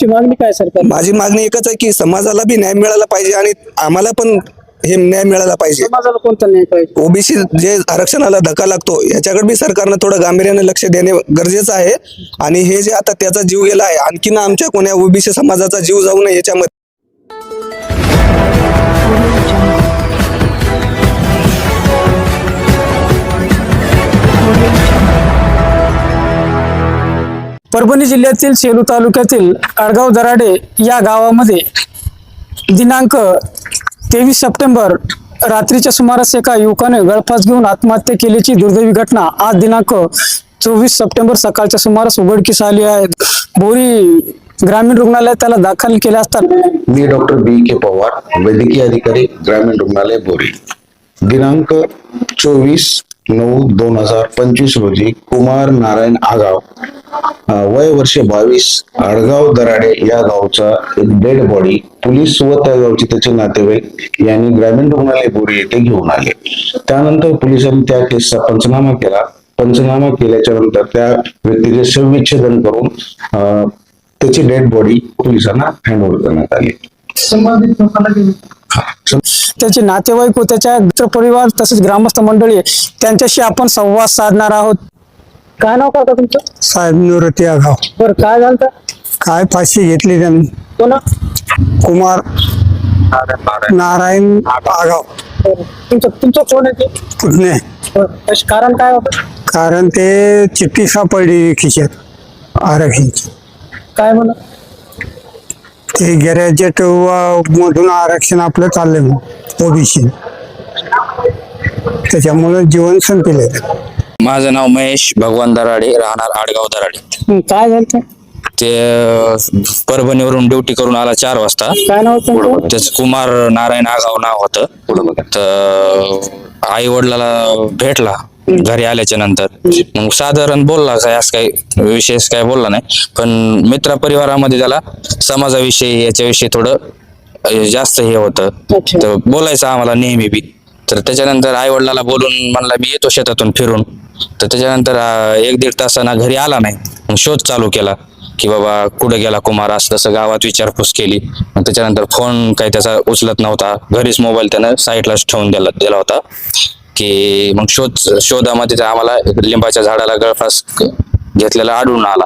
ची मागणी काय सरकार माझी मागणी एकच आहे की समाजाला बी न्याय मिळाला पाहिजे आणि आम्हाला पण हे न्याय मिळाला पाहिजे. समाजाला कोणता नाही पाहिजे? ओबीसी जे आरक्षणाला धक्का लागतो याच्याकडे बी सरकारनं थोडं गांभीर्याने लक्ष देणे गरजेचं आहे. आणि हे जे आता त्याचा जीव गेला आहे आणखीन आमच्या कोण्या ओबीसी समाजाचा जीव जाऊ नये याच्यामध्ये परभणी जिल्ह्यातील सेलू तालुक्यातील आडगाव दराडे या गावामध्ये दिनांक तेवीस सप्टेंबर रात्रीच्या सुमारास एका युवकाने गळफास घेऊन आत्महत्या केल्याची दुर्दैवी घटना आज दिनांक चोवीस सप्टेंबर सकाळच्या सुमारास उघडकीस आली आहे. बोरी ग्रामीण रुग्णालयात त्याला दाखल केले असतात मी डॉक्टर बी के पवार वैद्यकीय अधिकारी ग्रामीण रुग्णालय बोरी. दिनांक चोवीस नऊ दोन हजार पंचवीस रोजी कुमार नारायण आगाव वय वर्ष बावीस आडगाव दराडे या गावचा एक डेड बॉडी पोलीस व त्या गावचे त्याचे नातेवाईक यांनी ग्रामीण रुग्णालय बोरी येथे घेऊन आले. त्यानंतर पोलिसांनी त्या केसचा पंचनामा केला. पंचनामा केल्याच्यानंतर त्या व्यक्तीचे शवविच्छेदन करून अं, त्याची डेड बॉडी पोलिसांना हँडओव्हर करण्यात आली. त्याचे नातेवाईक व त्याच्या परिवार तसेच ग्रामस्थ मंडळी आहे. त्यांच्याशी आपण संवाद साधणार आहोत. काय नाव काका तुमचं? साहेब निवृत्ती आगाव बरं काय झालं काय फाशी घेतली त्यांनी. कोणा? कुमार नारायण आगाव तुमचं तुमचं कोण आहे ते? बरं. कारण काय होतं? कारण ते चिठ्ठी सापडली खिशात आरक्षणची. काय म्हणा ते गॅरेजेट मधून आरक्षण आपलं चाललंय मग ओबीसी. त्याच्यामुळे जीवन संपले. माझं नाव महेश भगवान दराडे राहणार आडगाव दराडे. काय झालं ते? ते अं, परभणीवरून ड्युटी करून आला चार वाजता. काय नाव होतं? तुमचं? त्याच कुमार नारायण आगाव नाव होतं. तर आई वडिलाला भेटला घरी आल्याच्यानंतर. मग साधारण बोलला काय असं काही विशेष काय बोलला नाही. पण मित्र परिवारामध्ये त्याला समाजाविषयी याच्याविषयी थोडं अं, जास्त हे होतं. अच्छा. तर बोलायचं आम्हाला नेहमी बी. तर त्याच्यानंतर आई वडिलाला बोलून म्हणला मी येतो शेतातून फिरून. तर त्याच्यानंतर एक दीड तासांना घरी आला नाही. मग शोध चालू केला की बाबा कुठं गेला कुमार असं तसं गावात विचारपूस केली. मग त्याच्यानंतर फोन काही त्याचा उचलत नव्हता. घरीच मोबाईल त्यानं साईडलाच ठेवून दिला दिला होता. की मग शोध शोधामध्ये आम्हाला लिंबाच्या झाडाला गळफास घेतलेला आढळून आला.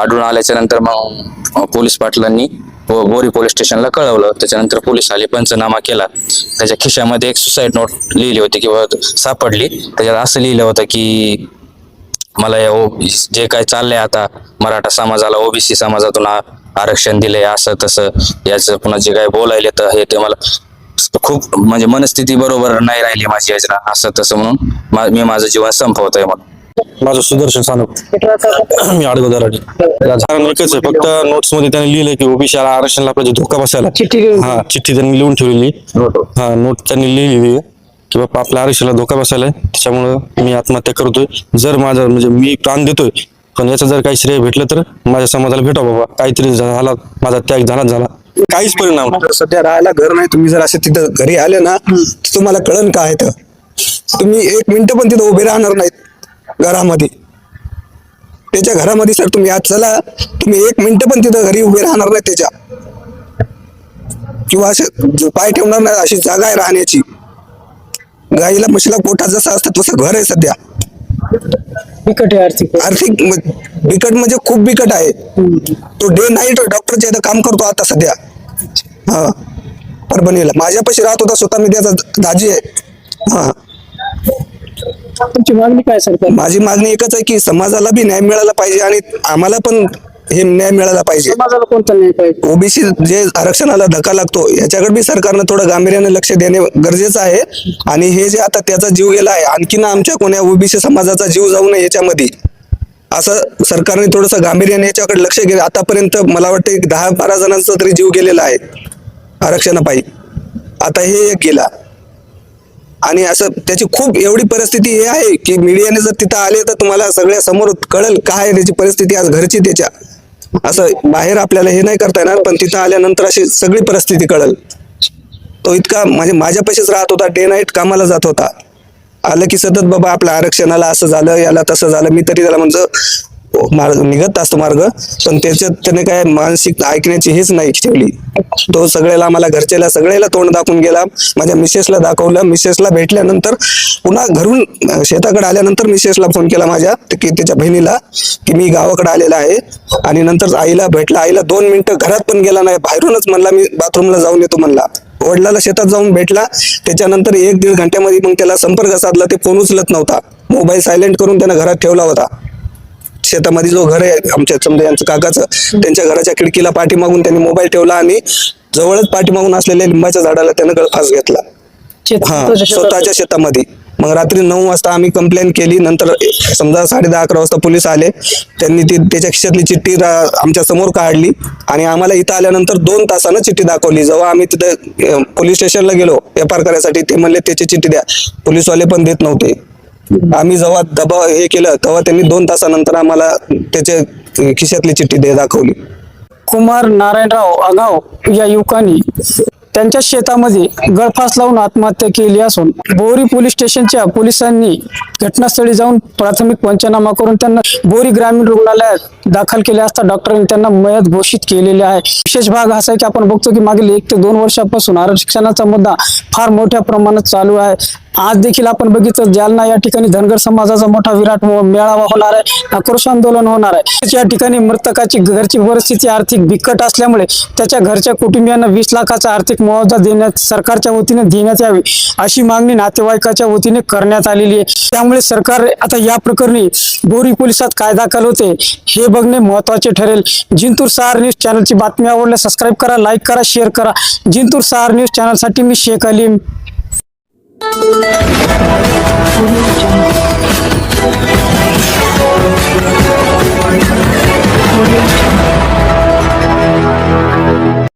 आढळून आल्याच्यानंतर मग पोलीस पाटलांनी व बोरी पोलीस स्टेशनला कळवलं. त्याच्यानंतर पोलीस आले पंचनामा केला. त्याच्या खिशामध्ये एक सुसाईड नोट लिहिली होती किंवा सापडली. त्याच्यात असं लिहिलं होतं की मला या ओ जे काय चाललंय आता मराठा समाजाला ओबीसी समाजातून आरक्षण दिलंय असं तसं याचं पुन्हा जे काय बोलायले तर हे ते मला खूप म्हणजे मनस्थिती बरोबर नाही राहिली माझी योजना असं तसं म्हणून मा- मी माझं जीवन संपवतोय म्हणून. माझं सुदर्शन सानप? मी कारण एकच आहे फक्त नोट्समध्ये त्याने लिहिलंय की ओबीसी आरक्षणला पाहिजे धोका बसायला हा चिठ्ठी त्यांनी लिहून ठेवलेली. हा नोट त्यांनी लिहिलेली आहे की बाबा आपल्या आरक्षणाला धोका बसायलाय त्याच्यामुळं मी आत्महत्या करतोय. जर माझं म्हणजे मी प्राण देतोय पण याचं जर काही श्रेय भेटलं तर माझ्या समाजाला भेटा बाबा. काहीतरी झाला माझा त्याग झालाच झाला. काहीच परिणाम नाही. सध्या राहायला घर नाही तुम्ही जर असे तिथं घरी आले ना तुम्हाला कळन काय तर? तुम्ही एक मिनिट पण तिथं उभे राहणार नाहीत. घरामध्ये. त्याच्या घरामध्ये सर तुम्ही आज चला तुम्ही एक मिनिट पण तिथं घरी उभे राहणार नाही त्याच्या. किंवा असे पाय ठेवणार नाही अशी जागा आहे राहण्याची. गाईला म्हशीला पोटात जसं असतं तसं घर आहे सध्या. बिकट आहे आर्थिक आर्थिक बिकट म्हणजे खूप बिकट आहे. तो डे नाईट डॉक्टरच्या इथं काम करतो आता सध्या. हा. परभणीला. माझ्यापाशी राहत होता स्वतः मी त्याचा दाजी आहे. हा. तुमची मागणी काय सरकार माझी मागणी एकच आहे की समाजाला बी न्याय मिळाला पाहिजे आणि आम्हाला पण हे न्याय मिळाला पाहिजे. समाजाला कोणता नाही पाहिजे? ओबीसी जे आरक्षणाला धक्का लागतो याच्याकडे बी सरकारनं थोडं गांभीर्याने लक्ष देणे गरजेचं आहे. आणि हे जे आता त्याचा जीव गेला आहे आणखीन आमच्या कोण्या ओबीसी समाजाचा जीव जाऊ नये याच्यामध्ये. असं सरकारने थोडंसं गांभीर्याने याच्याकडे लक्ष गेलं. आतापर्यंत मला वाटतं दहा बारा जणांचा तरी जीव गेलेला आहे आरक्षणापायी. आता हे एक गेला. आणि असं त्याची खूप एवढी परिस्थिती हे आहे की मीडियाने जर तिथं आले तर तुम्हाला सगळ्या समोर कळेल काय आहे त्याची परिस्थिती आज घरची त्याच्या. असं बाहेर आपल्याला हे नाही करता येणार पण तिथं आल्यानंतर अशी सगळी परिस्थिती कळेल. तो इतका म्हणजे माझ्यापाशीच राहत होता डे नाईट कामाला जात होता. आलं की सतत बाबा आपल्या आरक्षणाला असं झालं याला तसं झालं मी तरी त्याला म्हणजे मार्ग निघत असतो मार्ग पण त्याच्यात त्याने काय मानसिक ऐकण्याची हेच नाही ठेवली. तो सगळ्याला आम्हाला घरच्याला सगळ्याला तोंड दाखवून गेला. माझ्या मिसेसला दाखवलं. मिसेसला भेटल्यानंतर पुन्हा घरून शेताकडे आल्यानंतर मिसेसला फोन केला माझ्या की त्याच्या बहिणीला की मी गावाकडे आलेला आहे. आणि नंतर आईला भेटला. आईला दोन मिनिटं घरात पण गेला नाही. बाहेरूनच म्हणला मी बाथरूमला जाऊन येतो म्हणला. वडिलाला शेतात जाऊन भेटला. त्याच्यानंतर एक दीड घंट्यामध्ये मग त्याला संपर्क साधला. ते फोन उचलत नव्हता. मोबाईल सायलेंट करून त्यानं घरात ठेवला होता. शेतामध्ये जो घर आहे आमच्या समजा यांचं काकाचं त्यांच्या घराच्या खिडकीला पाठीमागून त्यांनी मोबाईल ठेवला आणि जवळच पाठीमागून असलेल्या लिंबाच्या झाडाला त्यानं गळफास घेतला. हा स्वतःच्या शेतामध्ये. मग रात्री नऊ वाजता आम्ही कंप्लेंट केली नंतर समजा साडे दहा अकरा वाजता पोलीस आले. त्यांनी ती त्याच्या खिशातली चिठ्ठी आमच्यासमोर काढली आणि आम्हाला इथं आल्यानंतर दोन तासानं चिठ्ठी दाखवली. जेव्हा आम्ही तिथं पोलीस स्टेशनला गेलो एफ आर करायसाठी ते म्हणले त्याची चिठ्ठी द्या. पोलीसवाले पण देत नव्हते. आम्ही जेव्हा दबाव हे केलं तेव्हा त्यांनी दोन तासानंतर आम्हाला त्याच्या खिशातली चिठ्ठी दे दाखवली. कुमार नारायणराव आगाव या युवकांनी त्यांच्या शेतामध्ये गळफास लावून आत्महत्या केली असून बोरी पोलीस स्टेशनच्या पोलिसांनी घटनास्थळी जाऊन प्राथमिक पंचनामा करून त्यांना बोरी ग्रामीण रुग्णालयात दाखल केले असता डॉक्टरांनी त्यांना मयत घोषित केलेले आहे. विशेष भाग असा आहे की आपण बघतो की मागील एक ते दोन वर्षापासून आरक्षणाचा मुद्दा फार मोठ्या प्रमाणात चालू आहे. आज देखील आपण बघितलं जालना या ठिकाणी धनगर समाजाचा मोठा विराट मेळावा होणार आहे. आक्रोश आंदोलन होणार आहे. या ठिकाणी मृतकाची घरची परिस्थिती आर्थिक बिकट असल्यामुळे त्याच्या घरच्या कुटुंबियांना वीस लाखाचा आर्थिक मुआवजा देण्यात सरकारच्या वतीने देण्यात यावी अशी मागणी नातेवाईकाच्या वतीने करण्यात आलेली आहे. त्यामुळे सरकार आता या प्रकरणी बोरी पोलिसात काय दाखल होते हे बघणे महत्त्वाचे ठरेल. जिंतूर सहार न्यूज चॅनलची बातमी आवडल्या सबस्क्राईब करा लाईक करा शेअर करा. जिंतूर सहार न्यूज चॅनलसाठी मी शेख अलीम. Audio Jungle.